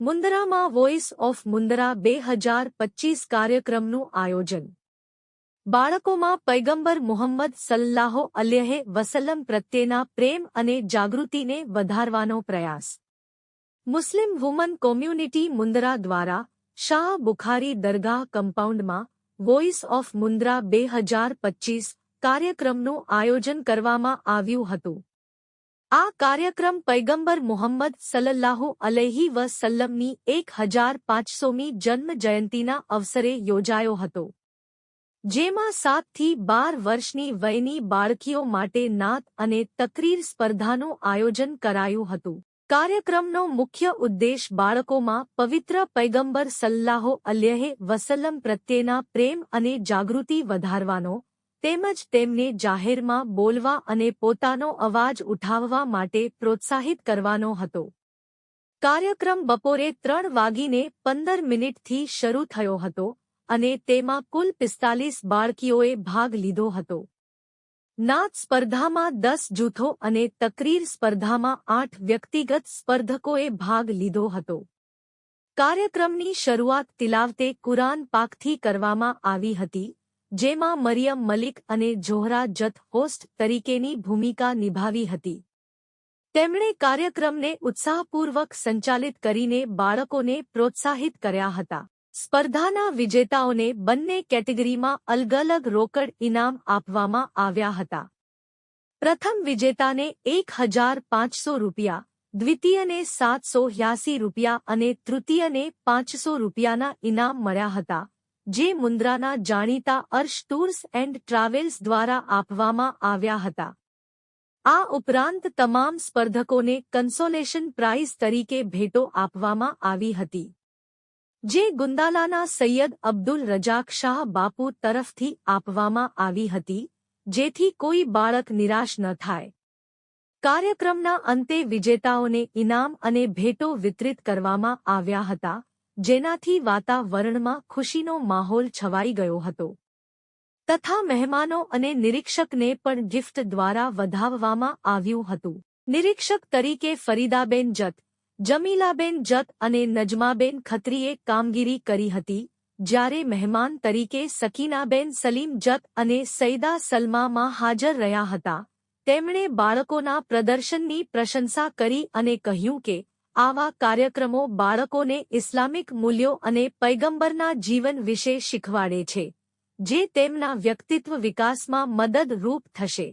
મુંદરામાં voice of Mundra બે હજાર પચીસ કાર્યક્રમનું આયોજન. બાળકોમાં પૈગંબર મુહમ્મદ સલ્લાહો અલ્યહે વસલમ પ્રત્યેના પ્રેમ અને જાગૃતિને વધારવાનો પ્રયાસ. મુસ્લિમ વુમન કોમ્યુનિટી મુંદરા દ્વારા શાહ બુખારી દરગાહ કમ્પાઉન્ડમાં વોઇસ ઓફ મુન્દ્રા બે હજાર પચીસ કાર્યક્રમનું આયોજન કરવામાં આવ્યું હતું. આ કાર્યક્રમ પૈગંબર મુહમ્મદ સલ્લલ્લાહુ અલૈહી વસલ્લમની એક હજાર પાંચસોમી જન્મ જયંતીના અવસરે યોજાયો હતો. જેમાં સાતથી બાર વર્ષની વયની બાળકીઓ માટે નાત અને તકરીર સ્પર્ધાનું આયોજન કરાયું હતું. કાર્યક્રમનો મુખ્ય ઉદ્દેશ બાળકોમાં પવિત્ર પૈગંબર સલ્લાહો અલ્યહે વસલ્લમ પ્રત્યેના પ્રેમ અને જાગૃતિ વધારવાનો, તેમજ તેમને જાહેરમાં બોલવા અને પોતાનો અવાજ ઉઠાવવા માટે પ્રોત્સાહિત કરવાનો હતો. કાર્યક્રમ બપોરે ત્રણ વાગીને પંદર મિનિટથી શરૂ થયો હતો અને તેમાં કુલ પિસ્તાલીસ બાળકીઓએ ભાગ લીધો હતો. નાત સ્પર્ધામાં દસ જૂથો અને તકરીર સ્પર્ધામાં આઠ વ્યક્તિગત સ્પર્ધકોએ ભાગ લીધો હતો. કાર્યક્રમની શરૂઆત તિલાવતે કુરાન પાકથી કરવામાં આવી હતી, જેમાં મરિયમ મલિક અને જોહરા જત હોસ્ટ તરીકેની ભૂમિકા નિભાવી હતી. તેમણે કાર્યક્રમને ઉત્સાહપૂર્વક સંચાલિત કરીને બાળકોને પ્રોત્સાહિત કર્યા હતા. સ્પર્ધાના વિજેતાઓને બંને કેટેગરીમાં અલગ અલગ રોકડ ઇનામ આપવામાં આવ્યા હતા. પ્રથમ વિજેતાને એક હજાર પાંચસો રૂપિયા, દ્વિતીયને સાતસો યાસી રૂપિયા અને તૃતીયને પાંચસો રૂપિયાના ઇનામ મળ્યા હતા, જે મુન્દ્રાના જાણીતા અર્શ ટૂર્સ એન્ડ ટ્રાવેલ્સ દ્વારા આપવામાં આવ્યા હતા. આ ઉપરાંત તમામ સ્પર્ધકોને કન્સોલેશન પ્રાઇઝ તરીકે ભેટો આપવામાં આવી હતી. જે ગુંદાલાના સૈયદ અબ્દુલ રજાક શાહ બાપુ તરફથી આપવામાં આવી હતી, જેથી કોઈ બાળક નિરાશ ન થાય. કાર્યક્રમના અંતે વિજેતાઓને ઇનામ અને ભેટો વિતરિત કરવામાં આવ્યા હતા, જેનાથી વાતાવરણમાં ખુશીનો માહોલ છવાઈ ગયો હતો. તથા મહેમાનો અને નિરીક્ષકને પણ ગિફ્ટ દ્વારા વધાવવામાં આવ્યું હતું. નિરીક્ષક તરીકે ફરીદાબેન જત જમીલાબેન જત અને નજમાબેન ખત્રીએ કામગીરી કરી હતી, જ્યારે મહેમાન તરીકે સકીનાબેન સલીમ જત અને સૈદા સલમામાં હાજર રહ્યા હતા. તેમણે બાળકોના પ્રદર્શનની પ્રશંસા કરી અને કહ્યું કે, આવા કાર્યક્રમો બાળકોને ઇસ્લામિક મૂલ્યો અને પૈગંબરના જીવન વિશે શીખવાડે છે, જે તેમના વ્યક્તિત્વ વિકાસમાં મદદરૂપ થશે.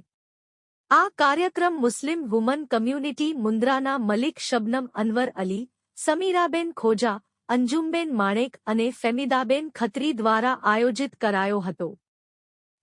આ કાર્યક્રમ મુસ્લિમ વુમન કમ્યુનિટી મુન્દ્રાના મલિક શબનમ અનવર અલી, સમીરાબેન ખોજા, અંજુમબેન માણેક અને ફેમિદાબેન ખત્રી દ્વારા આયોજિત કરાયો હતો.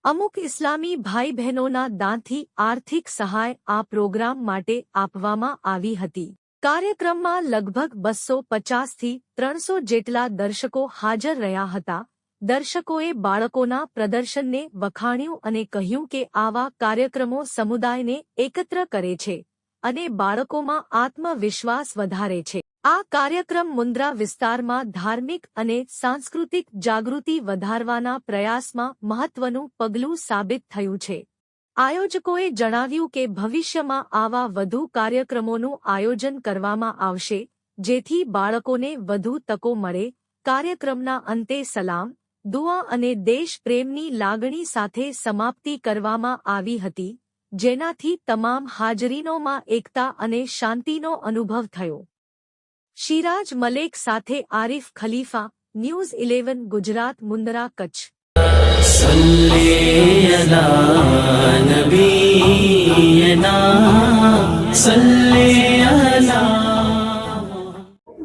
અમુક ઇસ્લામી ભાઈ બહેનોના દાનથી આર્થિક સહાય આ પ્રોગ્રામ માટે આપવામાં આવી હતી. કાર્યક્રમમાં લગભગ બસો પચાસથી ત્રણસો જેટલા દર્શકો હાજર રહ્યા હતા દર્શકોએ બાળકોના પ્રદર્શનને વખાણ્યું અને કહ્યું કે આવા કાર્યક્રમો સમુદાયને એકત્ર કરે છે અને બાળકોમાં આત્મવિશ્વાસ વધારે છે. આ કાર્યક્રમ મુન્દ્રા વિસ્તારમાં ધાર્મિક અને સાંસ્કૃતિક જાગૃતિ વધારવાના પ્રયાસમાં મહત્વનું પગલું સાબિત થયું છે. આયોજકોએ જણાવ્યું કે ભવિષ્યમાં આવા વધુ કાર્યક્રમોનું આયોજન કરવામાં આવશે, જેથી બાળકોને વધુ તકો મળે. કાર્યક્રમના અંતે સલામ. દુઆ અને દેશપ્રેમની લાગણી સાથે સમાપ્તિ કરવામાં આવી હતી જેનાથી તમામ હાજરીનોમાં એકતા અને શાંતિનો અનુભવ થયો. શિરાજ મલેક સાથે આરિફ ખલીફા ન્યૂઝ ઇલેવન ગુજરાત મુન્દ્રા કચ્છ.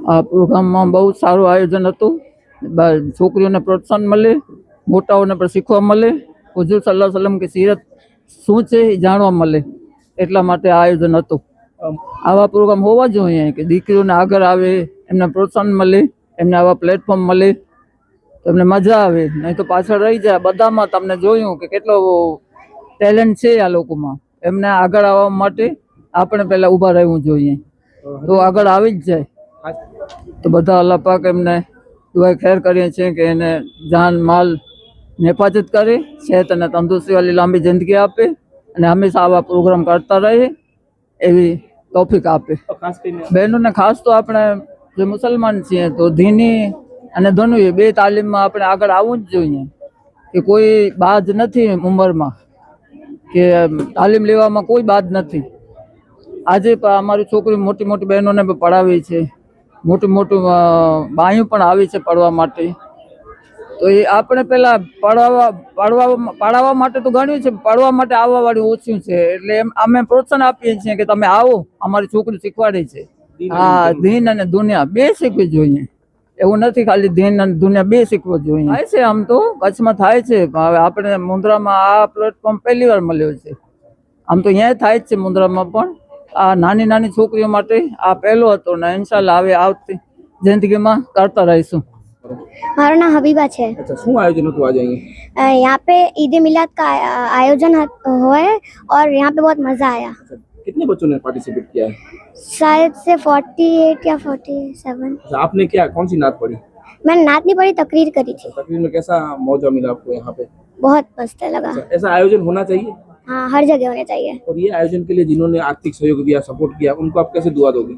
આ પ્રોગ્રામમાં બહુ સારું આયોજન હતું. છોકરીઓને પ્રોત્સાહન મળે મોટાઓને પણ શીખવા મળે. હજુર સલાહ સલમ કે સીરત શું છે એ જાણવા મળે. એટલા માટે આ આયોજન હતું. આવા પ્રોગ્રામ હોવા જોઈએ કે દીકરીઓને આગળ આવે એમને પ્રોત્સાહન મળે એમને આવા પ્લેટફોર્મ મળે તમને એમને મજા આવે. નહીં તો પાછળ રહી જાય. બધામાં તમને જોયું કે કેટલો ટેલેન્ટ છે આ લોકોમાં. એમને આગળ આવવા માટે આપણે પહેલાં ઊભા રહેવું જોઈએ. તો આગળ આવી જ જાય. તો બધા અલ્લાહ પાક એમને દુઆ ખેર કરીએ છીએ કે એને જાન માલ હિફાજત કરે સેહત અને તંદુરસ્તીવાળી લાંબી જિંદગી આપે અને હંમેશા આવા પ્રોગ્રામ કરતા રહે એવી ટોફિક આપે. બહેનોને ખાસ તો આપણે જે મુસલમાન છીએ તો ધીની અને ધનુએ બે તાલીમમાં આપણે આગળ આવવું જ જોઈએ. કે કોઈ બાદ નથી ઉંમરમાં કે તાલીમ લેવામાં કોઈ બાદ નથી. આજે અમારી છોકરી મોટી મોટી બહેનોને પણ પઢાવી છે. મોટી મોટું બાયું પણ આવી છે પડવા માટે. તો એ આપણે પેલા પડાવવા પાડવા પાડવા માટે તો ગણ્યું છે પડવા માટે આવવા વાળું ઓછું છે. એટલે એમ અમે પ્રોત્સાહન આપીએ છીએ કે તમે આવો અમારી છોકરી શીખવાડે છે. હા દિન અને દુનિયા બે શીખવી જોઈએ. એવું નથી ખાલી ધીન અને દુનિયા બે શીખવું જોઈએ. થાય છે આમ તો? કચ્છમાં થાય છે હવે આપણે મુન્દ્રામાં આ પ્લેટફોર્મ પહેલી વાર મળ્યો છે. આમ તો અહીંયા થાય જ છે મુન્દ્રામાં પણ. આ નાની નાની છોકરીઓ માટે આ પહેલો હતો ને ઇન્શાલ્લાહ હવે આવતી જિંદગીમાં કરતા રહીશું हमारा नाम हबीबा है અચ્છા શું આયોજન હતું આજે અહીંયા अ, यहाँ पे ईद मिलाद का आ- आयोजन ह- हुआ है और यहाँ पे बहुत मज़ा आया अच्छा, कितने बच्चों ने पार्टिसिपेट किया है शायद से फोर्टी एट या फोर्टी सेवन अच्छा, आपने क्या कौन सी नात पढ़ी मैंने नात नहीं पढ़ी तकरीर करी थी तकरीर में कैसा मौजा मिला आपको यहाँ पे बहुत मस्त लगा अच्छा, ऐसा आयोजन होना चाहिए हाँ हर जगह होने चाहिए और ये आयोजन के लिए जिन्होंने आर्थिक सहयोग दिया सपोर्ट किया उनको आप कैसे दुआ दोगे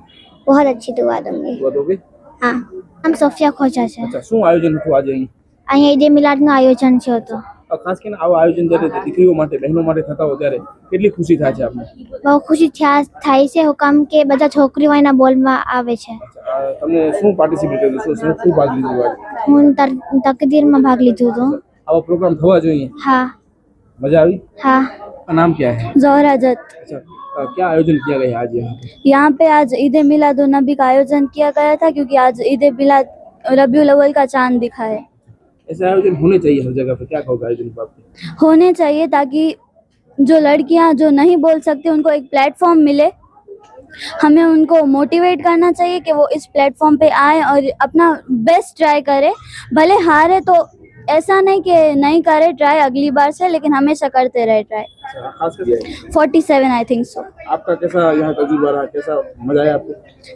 बहुत अच्छी दुआ दूंगी दुआ दोगे હા આમ સોફિયા ખોજા છે અચ્છા શું આયોજન હતું આજે અહીં અહીંયા ઈદે મિલાદનું આયોજન છે તો આ ખાસ કરીને આવા આયોજન જ્યારે દીકરીઓ માટે બહેનો માટે થતા હોય ત્યારે કેટલી ખુશી થાય છે આપને બહુ ખુશી થયા થાય છે હુકમ કે બધા છોકરીઓ એના બોલમાં આવે છે અચ્છા, આ તમને શું પાર્ટિસિપેટ કર્યું શું શું શું ભાગ લીધો આજે હું તર- તકદીરમાં ભાગ લીધું હતું આવા પ્રોગ્રામ થવા જોઈએ હા मजा आई हाँ का नाम क्या है? जोहरा जत अच्छा क्या आयोजन किया गया आज यहाँ? पे यहाँ पे आज ईद मिलाद नबी का आयोजन किया गया था क्योंकि आज ईद मिलाद रबीउल अव्वल का चाँद दिखा है। ऐसे आयोजन होने चाहिए हर जगह पे क्या कहोगे आयोजन होने चाहिए ताकि जो लड़कियाँ जो नहीं बोल सकती उनको एक प्लेटफॉर्म मिले। हमें उनको मोटिवेट करना चाहिए कि वो इस प्लेटफॉर्म पे आए और अपना बेस्ट ट्राई करे। भले हारे तो ऐसा नहीं कि नहीं करे ट्राई अगली बार से लेकिन हमेशा करते रहे try. Forty seven I think so आपका कैसा यहाँ तजुर्बा रहा कैसा मज़ा आया आपको?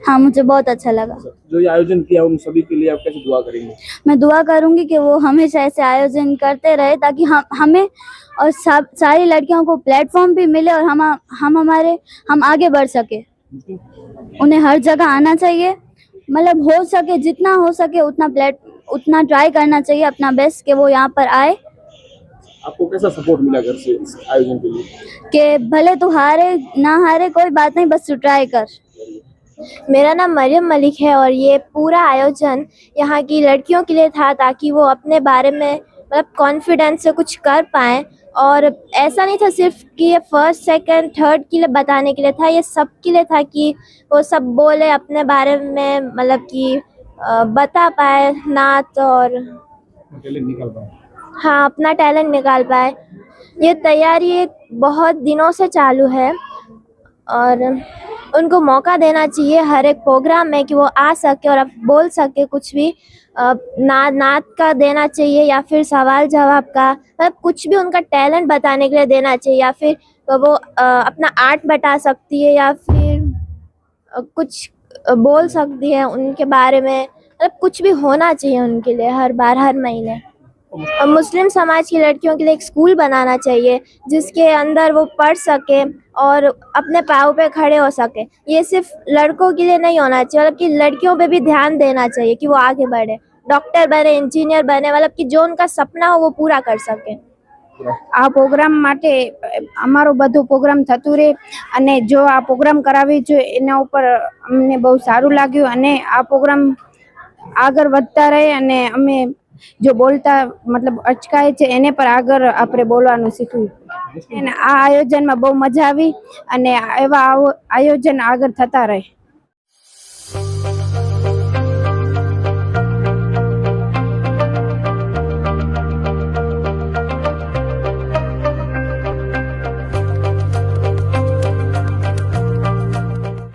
हाँ मुझे बहुत अच्छा लगा। जो ये आयोजन किया उन सभी के लिए आप कैसे दुआ करेंगे? मैं दुआ करूँगी कि वो हमेशा ऐसे आयोजन करते रहे ताकि हम हमें और सब सारी लड़कियों को प्लेटफॉर्म भी मिले और हम हम हमारे हम आगे बढ़ सके। उन्हें हर जगह आना चाहिए। मतलब हो सके जितना हो सके उतना प्लेट उतना ट्राई करना चाहिए अपना बेस्ट कि वो यहाँ पर आए। आपको कैसा सपोर्ट मिला घर से इस आयोजन के लिए? कि भले तू हारे ना हारे कोई बात नहीं बस तू ट्राई कर। मेरा नाम मरियम मलिक है और ये पूरा आयोजन यहाँ की लड़कियों के लिए था ताकि वो अपने बारे में मतलब कॉन्फिडेंस से कुछ कर पाएँ। और ऐसा नहीं था सिर्फ़ कि ये फ़र्स्ट सेकंड थर्ड के लिए बताने के लिए था ये सब के लिए था कि वो सब बोले अपने बारे में मतलब कि बता पाए नात और निकाल पाए। हाँ अपना टैलेंट निकाल पाए। ये तैयारी बहुत दिनों से चालू है और उनको मौका देना चाहिए हर एक प्रोग्राम में कि वो आ सके और अब बोल सके कुछ भी। ना नात का देना चाहिए या फिर सवाल जवाब का मतलब कुछ भी उनका टैलेंट बताने के लिए देना चाहिए या फिर वो अ, अपना आर्ट बता सकती है या फिर कुछ बोल सकती है उनके बारे में। मतलब कुछ भी होना चाहिए उनके लिए हर बार हर महीने। और मुस्लिम समाज की लड़कियों के लिए एक स्कूल बनाना चाहिए जिसके अंदर वो पढ़ सके और अपने पाँव पे खड़े हो सके ये सिर्फ लड़कों के लिए नहीं होना चाहिए मतलब कि लड़कियों पे भी ध्यान देना चाहिए कि वो आगे बढ़े डॉक्टर बने इंजीनियर बने मतलब कि जो उनका सपना हो वो पूरा कर सके આ પ્રોગ્રામ માટે અમારો બધો પ્રોગ્રામ થતું રહે અને જો આ પ્રોગ્રામ કરાવી જોઈએ એના ઉપર અમને બહુ સારું લાગ્યું અને આ પ્રોગ્રામ આગળ વધતા રહે અને અમે જો બોલતા મતલબ અચકાય છે, એને પણ આગળ આપણે બોલવાનું શીખવું. અને આ આયોજનમાં બહુ મજા આવી અને એવા આયોજન આગળ થતા રહે.